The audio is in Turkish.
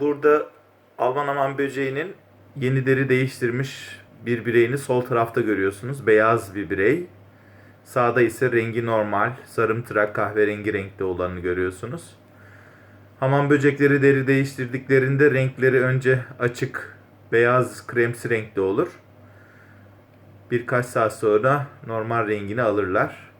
Burada Alman aman böceğinin yeni deri değiştirmiş bir bireyini sol tarafta görüyorsunuz. Beyaz bir birey. Sağda ise rengi normal, sarımtırak kahverengi renkte olanını görüyorsunuz. Hamam böcekleri deri değiştirdiklerinde renkleri önce açık, beyaz, kremsi renkte olur. Birkaç saat sonra normal rengini alırlar.